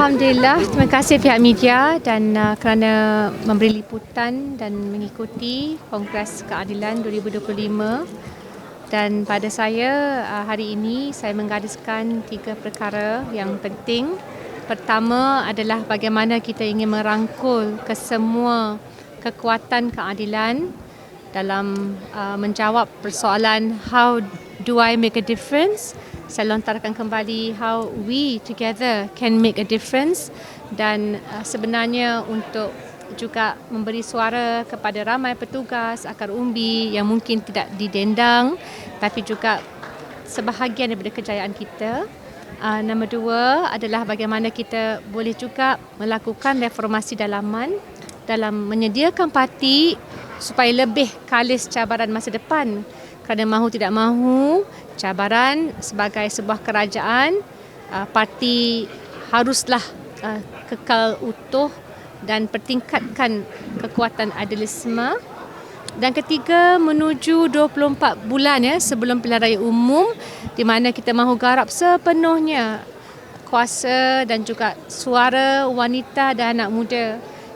Alhamdulillah, terima kasih pihak media dan uh, kerana memberi liputan dan mengikuti Kongres Keadilan 2025. Dan pada saya uh, hari ini saya menggariskan tiga perkara yang penting. Pertama adalah bagaimana kita ingin merangkul kesemua kekuatan keadilan dalam uh, menjawab persoalan how do I make a difference saya lontarkan kembali how we together can make a difference dan uh, sebenarnya untuk juga memberi suara kepada ramai petugas akar umbi yang mungkin tidak didendang tapi juga sebahagian daripada kejayaan kita. Uh, nombor dua adalah bagaimana kita boleh juga melakukan reformasi dalaman dalam menyediakan parti supaya lebih kalis cabaran masa depan kerana mahu tidak mahu cabaran sebagai sebuah kerajaan uh, parti haruslah uh, kekal utuh dan pertingkatkan kekuatan adilisme dan ketiga menuju 24 bulan ya sebelum pilihan raya umum di mana kita mahu garap sepenuhnya kuasa dan juga suara wanita dan anak muda.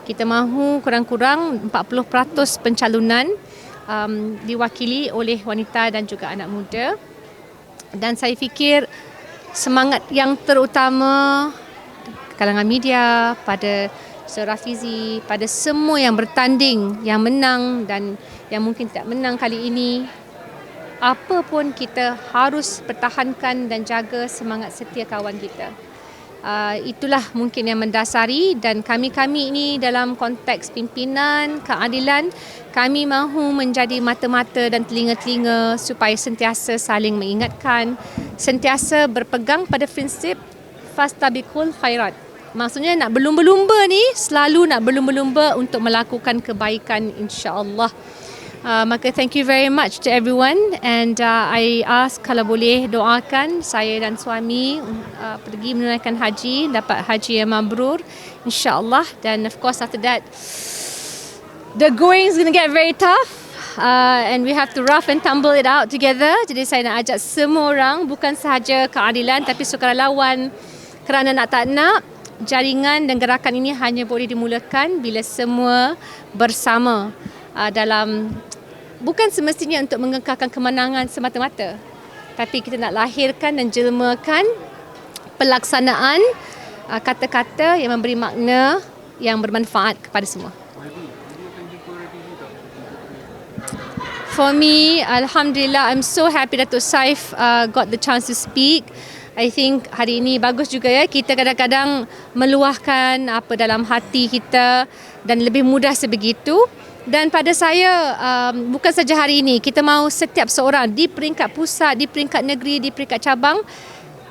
Kita mahu kurang-kurang 40% pencalonan um, diwakili oleh wanita dan juga anak muda dan saya fikir semangat yang terutama kalangan media pada Sir Rafizi pada semua yang bertanding yang menang dan yang mungkin tidak menang kali ini apa pun kita harus pertahankan dan jaga semangat setia kawan kita uh, itulah mungkin yang mendasari dan kami-kami ini dalam konteks pimpinan keadilan kami mahu menjadi mata-mata dan telinga-telinga supaya sentiasa saling mengingatkan sentiasa berpegang pada prinsip fastabikul khairat. Maksudnya nak berlumba-lumba ni selalu nak berlumba-lumba untuk melakukan kebaikan insya-Allah Uh, maka thank you very much to everyone. And uh, I ask kalau boleh doakan saya dan suami uh, pergi menunaikan haji dapat haji yang mabrur insyaallah. Dan of course after that the going is going to get very tough uh, and we have to rough and tumble it out together. Jadi saya nak ajak semua orang bukan sahaja keadilan tapi sukarelawan. Kerana nak tak nak jaringan dan gerakan ini hanya boleh dimulakan bila semua bersama uh, dalam bukan semestinya untuk mengekalkan kemenangan semata-mata tapi kita nak lahirkan dan jelmakan pelaksanaan uh, kata-kata yang memberi makna yang bermanfaat kepada semua. For me, Alhamdulillah, I'm so happy Datuk Saif uh, got the chance to speak. I think hari ini bagus juga ya kita kadang-kadang meluahkan apa dalam hati kita dan lebih mudah sebegitu. Dan pada saya um, bukan saja hari ini kita mahu setiap seorang di peringkat pusat, di peringkat negeri, di peringkat cabang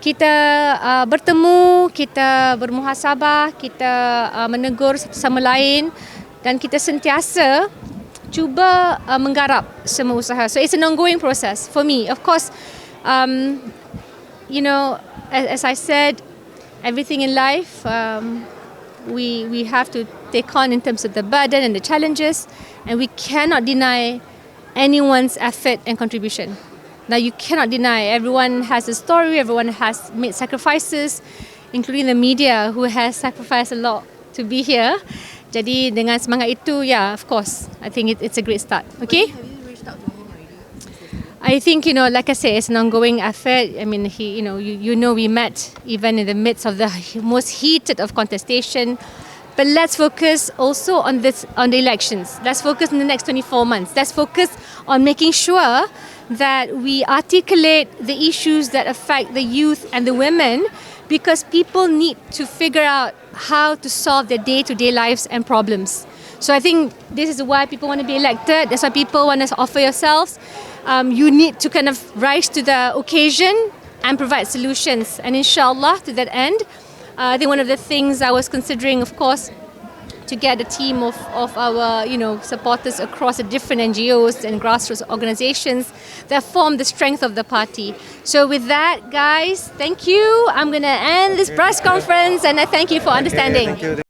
kita uh, bertemu, kita bermuhasabah, kita uh, menegur satu sama lain dan kita sentiasa cuba uh, menggarap semua usaha. So it's an ongoing process for me. Of course, um, you know, as, as I said, everything in life um, we we have to take on in terms of the burden and the challenges, and we cannot deny anyone's effort and contribution. Now you cannot deny everyone has a story, everyone has made sacrifices, including the media who has sacrificed a lot to be here. Jadi dengan semangat itu, yeah, of course, I think it, it's a great start. Okay. I think you know, like I say, it's an ongoing effort. I mean, he, you know, you, you know, we met even in the midst of the most heated of contestation. But let's focus also on this, on the elections. Let's focus in the next 24 months. Let's focus on making sure that we articulate the issues that affect the youth and the women, because people need to figure out how to solve their day-to-day lives and problems. So I think this is why people want to be elected. That's why people want to offer yourselves um, you need to kind of rise to the occasion and provide solutions. And inshallah, to that end, Uh, I think one of the things I was considering, of course, to get a team of, of our you know supporters across the different NGOs and grassroots organizations that form the strength of the party. So with that, guys, thank you. I'm going to end this press conference and I thank you for understanding. Thank you.